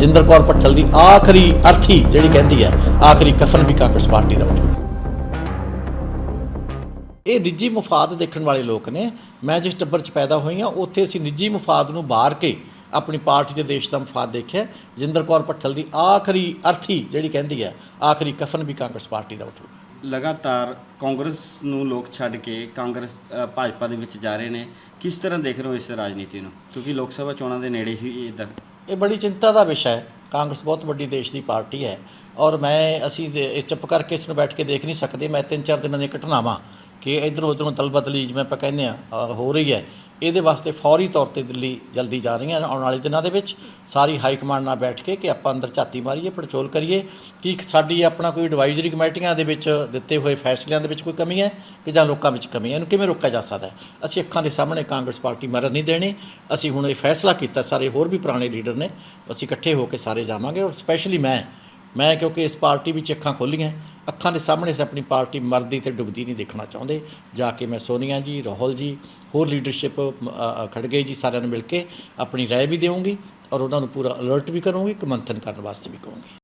ਜਿੰਦਰ ਕੌਰ ਪੱਟਲ ਦੀ ਆਖਰੀ ਅਰਥੀ, ਜਿਹੜੀ ਕਹਿੰਦੀ ਹੈ, ਆਖਰੀ ਕਫਨ ਵੀ ਕਾਂਗਰਸ ਪਾਰਟੀ ਦਾ ਹੋਊਗਾ। ਇਹ ਨਿੱਜੀ ਮਫਾਦ ਦੇਖਣ ਵਾਲੇ ਲੋਕ ਨੇ। ਮੈਂ ਜਿਸ ਟੱਬਰ 'ਚ ਪੈਦਾ ਹੋਈ ਹਾਂ, ਉੱਥੇ ਅਸੀਂ ਨਿੱਜੀ ਮਫਾਦ ਨੂੰ ਬਾਹਰ ਕੇ ਆਪਣੀ ਪਾਰਟੀ ਦੇ ਦੇਸ਼ ਦਾ ਮਫਾਦ ਦੇਖਿਆ। ਜਿੰਦਰ ਕੌਰ ਪੱਟਲ ਦੀ ਆਖਰੀ ਅਰਥੀ, ਜਿਹੜੀ ਕਹਿੰਦੀ ਹੈ, ਆਖਰੀ ਕਫਨ ਵੀ ਕਾਂਗਰਸ ਪਾਰਟੀ ਦਾ ਹੋਊਗਾ। ਲਗਾਤਾਰ ਕਾਂਗਰਸ ਨੂੰ ਲੋਕ ਛੱਡ ਕੇ ਕਾਂਗਰਸ ਭਾਜਪਾ ਦੇ ਵਿੱਚ ਜਾ ਰਹੇ ਨੇ। ਕਿਸ ਤਰ੍ਹਾਂ ਦੇਖ ਰਹੇ ਹੋ ਇਸ ਰਾਜਨੀਤੀ ਨੂੰ? ਕਿਉਂਕਿ ਲੋਕ ਸਭਾ ਚੋਣਾਂ ਦੇ ਨੇੜੇ ਹੀ ਇਦਾਂ ਇਹ ਬੜੀ ਚਿੰਤਾ ਦਾ ਵਿਸ਼ਾ ਹੈ। ਕਾਂਗਰਸ ਬਹੁਤ ਵੱਡੀ ਦੇਸ਼ ਦੀ ਪਾਰਟੀ ਹੈ। ਔਰ ਮੈਂ ਅਸੀਂ ਦੇ- ਇਹ ਚੁੱਪ ਕਰਕੇ ਇਸ ਨੂੰ ਬੈਠ ਕੇ ਦੇਖ ਨਹੀਂ ਸਕਦੇ। ਮੈਂ ਤਿੰਨ ਚਾਰ ਦਿਨਾਂ ਦੀਆਂ ਘਟਨਾਵਾਂ ਕਿ ਇਧਰੋਂ ਉਧਰੋਂ ਦਲਬਦਲੀ ਜਿਵੇਂ ਆਪਾਂ ਕਹਿੰਦੇ ਆ ਹੋ ਰਹੀ ਹੈ, ਇਹਦੇ ਵਾਸਤੇ ਫੌਰੀ ਤੌਰ ਤੇ ਦਿੱਲੀ ਜਲਦੀ ਜਾ ਰਹੀਆਂ ਆਉਣ ਵਾਲੇ ਦਿਨਾਂ ਦੇ ਵਿੱਚ। ਸਾਰੀ ਹਾਈ ਕਮਾਂਡ ਨਾਲ ਬੈਠ ਕੇ ਕਿ ਆਪਾਂ ਅੰਦਰ ਝਾਤੀ ਮਾਰੀਏ ਪੜਚੋਲ ਕਰੀਏ, ਕਿ ਸਾਡੀ ਆਪਣਾ ਕੋਈ ਐਡਵਾਈਜ਼ਰੀ ਕਮੇਟੀਆਂ ਦੇ ਵਿੱਚ ਦਿੱਤੇ ਹੋਏ ਫੈਸਲਿਆਂ ਦੇ ਵਿੱਚ ਕੋਈ ਕਮੀ ਹੈ ਕਿ ਜਾਂ ਲੋਕਾਂ ਵਿੱਚ ਕਮੀ ਹੈ, ਇਹਨੂੰ ਕਿਵੇਂ ਰੋਕਿਆ ਜਾ ਸਕਦਾ ਹੈ? ਅਸੀਂ ਅੱਖਾਂ ਦੇ ਸਾਹਮਣੇ ਕਾਂਗਰਸ ਪਾਰਟੀ ਮਰਨ ਨਹੀਂ ਦੇਣੀ, ਅਸੀਂ ਹੁਣ ਇਹ ਫੈਸਲਾ ਕੀਤਾ, ਸਾਰੇ ਹੋਰ ਵੀ ਪੁਰਾਣੇ ਲੀਡਰ ਨੇ, ਅਸੀਂ ਇਕੱਠੇ ਹੋ ਕੇ ਸਾਰੇ ਜਾਵਾਂਗੇ ਔਰ ਸਪੈਸ਼ਲੀ ਮੈਂ ਮੈਂ ਕਿਉਂਕਿ ਇਸ ਪਾਰਟੀ ਵਿੱਚ ਅੱਖਾਂ ਖੋਲੀਆਂ ਅੱਖਾਂ ਦੇ ਸਾਹਮਣੇ ਅਸੀਂ ਆਪਣੀ ਪਾਰਟੀ ਮਰਦੀ ਤੇ ਡੁੱਬਦੀ ਨਹੀਂ ਦੇਖਣਾ ਚਾਹੁੰਦੇ। ਜਾ ਕੇ ਮੈਂ ਸੋਨੀਆ ਜੀ, ਰਾਹੁਲ ਜੀ, ਹੋਰ ਲੀਡਰਸ਼ਿਪ ਖੜਗੇ ਜੀ ਸਾਰਿਆਂ ਨੂੰ ਮਿਲ ਕੇ ਆਪਣੀ ਰਾਏ ਵੀ ਦੇਵਾਂਗੀ ਔਰ ਉਹਨਾਂ ਨੂੰ ਪੂਰਾ ਅਲਰਟ ਵੀ ਕਰੂੰਗੀ ਕਿ ਮੰਥਨ ਕਰਨ ਵਾਸਤੇ ਵੀ ਕਹੂੰਗੀ।